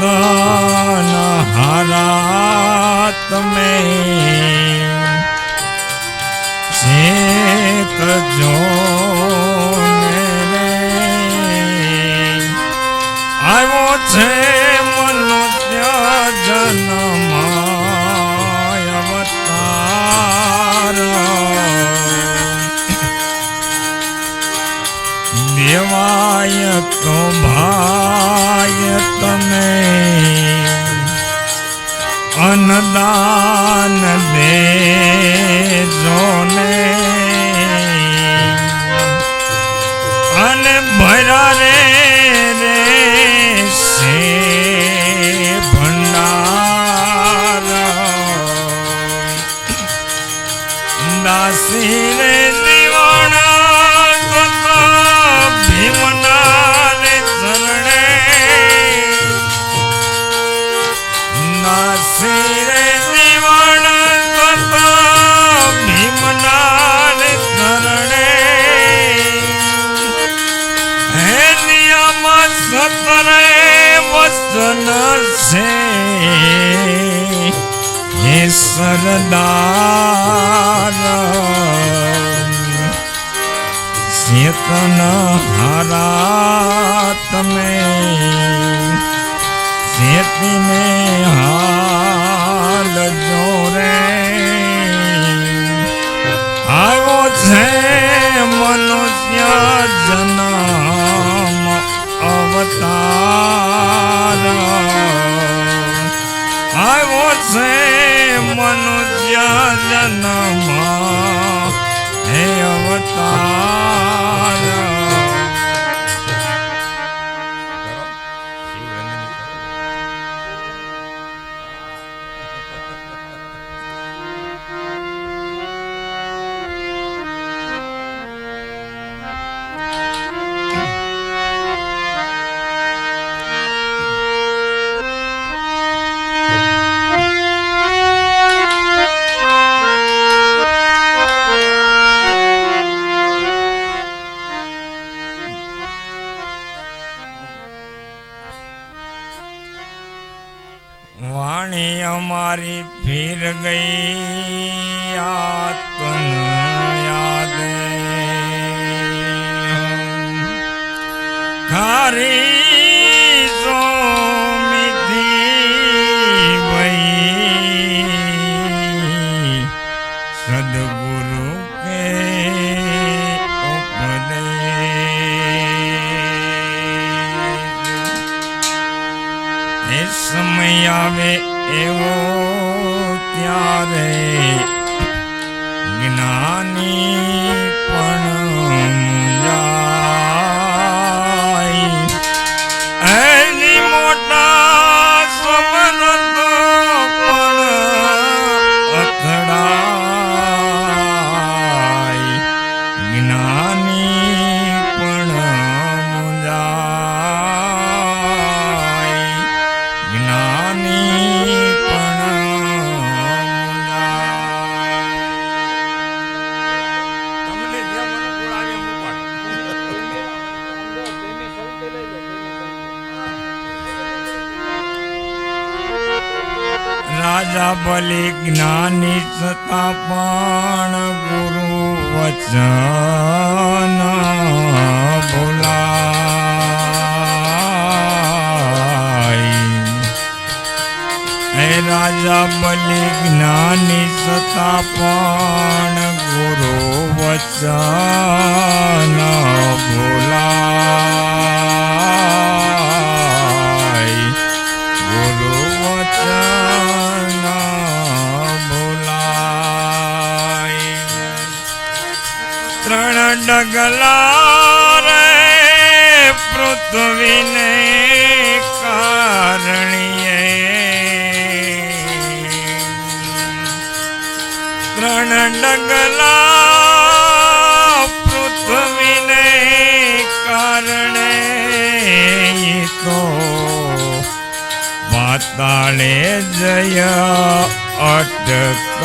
ચેતન હારા તમે ચેત જો આવ્યો છે મનુષ્ય જન્મ અવતાર દેવાય તો दान में નિયમ સતરે વચન છે. હે સરદાર. ચેતન હારા તમે. ચેતીને હાલ જોરે છે મનુષ્ય જન્મ હે અવતાર. વાણી અમારી ફીર ગઈ આત્મ યાદ. ખારી સમય આવે એવો ત્યારે જ્ઞાની રાજા બલિ જ્ઞાની છતાં પણ ગુરુ વચન ભોલા રાજા બલિ જ્ઞાની છતાં પણ ગુરુ વચન ભૂલાય ત્રણ રે પૃથ્વીને કારણીએ. ત્રણ ડગલા પૃથ્વીને કારણે તો પાતાળે જય અટકાય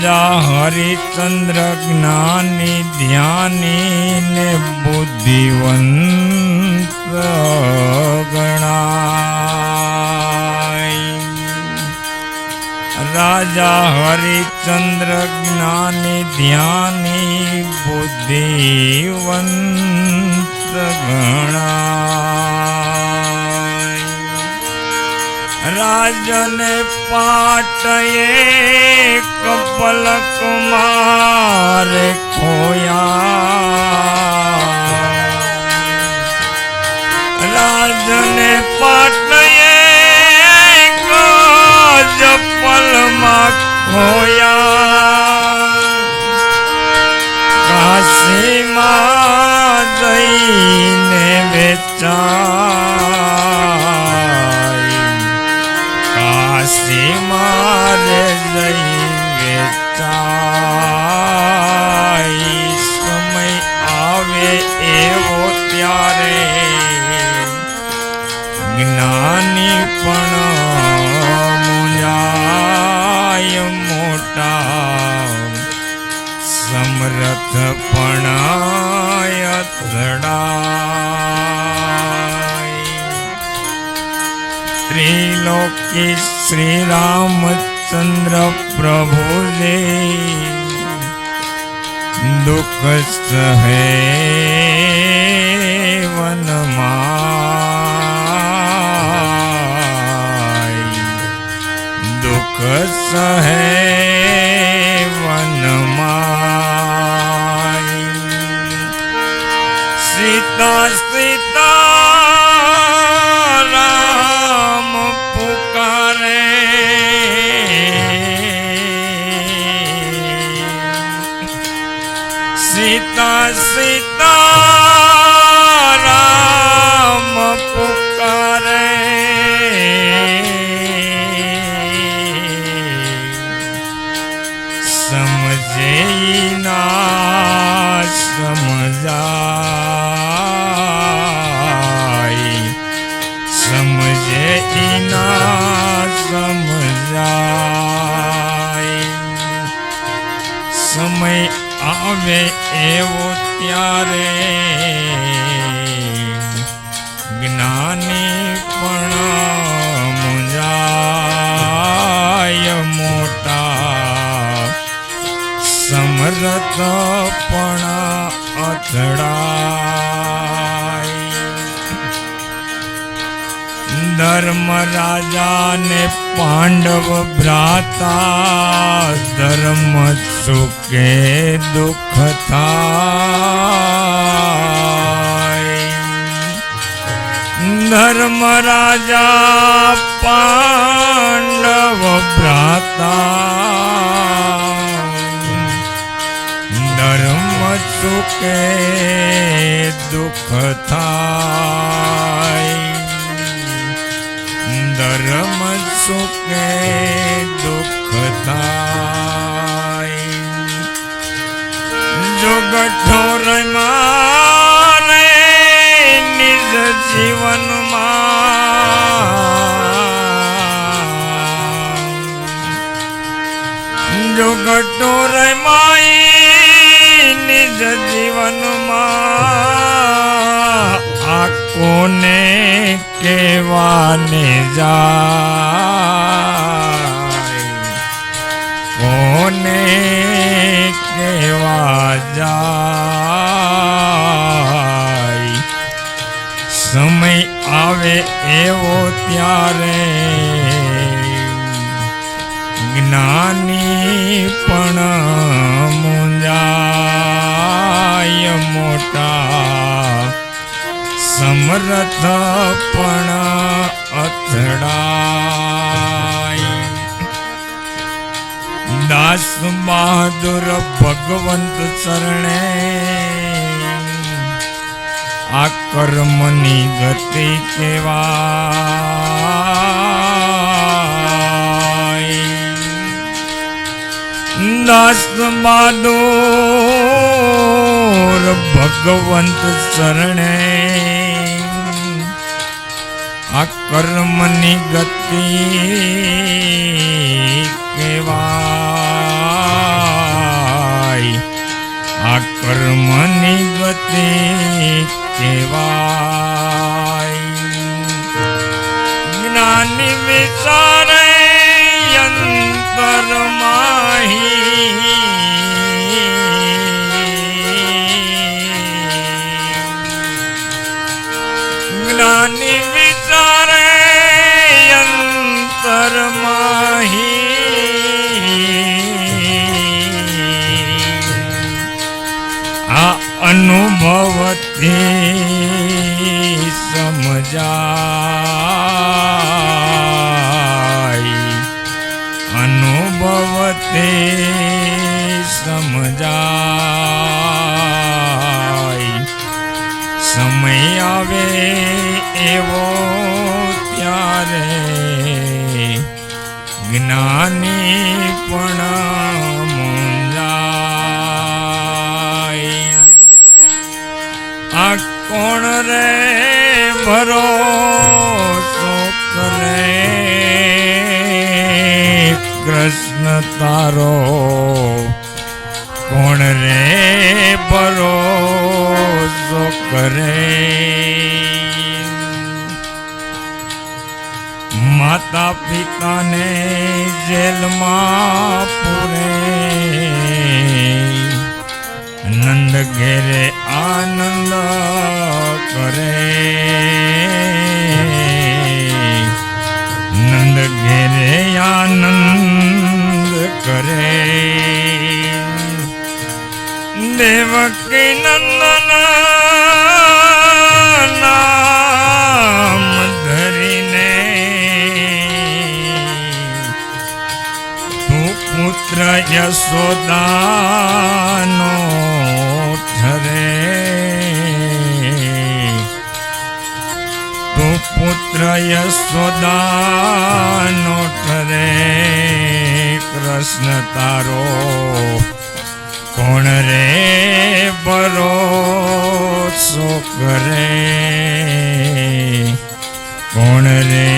રાજા હરિચંદ્ર જ્ઞાની ધ્યાની ને બુદ્ધિવંત ગણાય. રાજા હરિચંદ્ર જ્ઞાની ધ્યાની બુદ્ધિવંત ગણાય. રાજને પાટયે કપલ કુમાર ખોયા. રાજને પાટયે જપલમાં ખોયા. Sing ત્રિલોકી શ્રી રામચંદ્ર પ્રભુજે દુઃખ સહે વનમાં દુઃખ સહે પણ અથડાય ધર્મ રાજાને પાંડવ ભ્રાતા ધર્મ સુખે દુઃખ દુઃખ થાય જો ગઠોર મારે નિજ જીવનમાં જો ગઠોર નિજ જીવનમાં આ કોને કેવાને જાય જાય. સમય આવે એવો ત્યારે જ્ઞાની પણ મુંજાય મોટા. સમરથ પણ અથડાય દાસ બહાદુર ભગવંત શરણે આ કર્મની ગતિ કેવાય. દાસ બહાદુર ભગવંત શરણે આ કર્મની ગતિ કેવાય આ કર્મની ગતિ કેવાય અનુભવથી સમજાય પિતાને જેલમાં યશોદાનો ઠરે તું પુત્ર યશોદાનો ઠરે કૃષ્ણ તારો, કોણ રે ભરોસો કરે? કોણ રે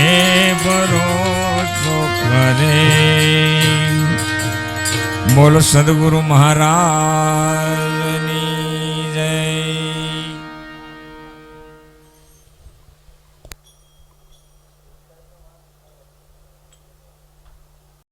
ભરોસો કરે? બોલો સદગુરુ મહારાજ.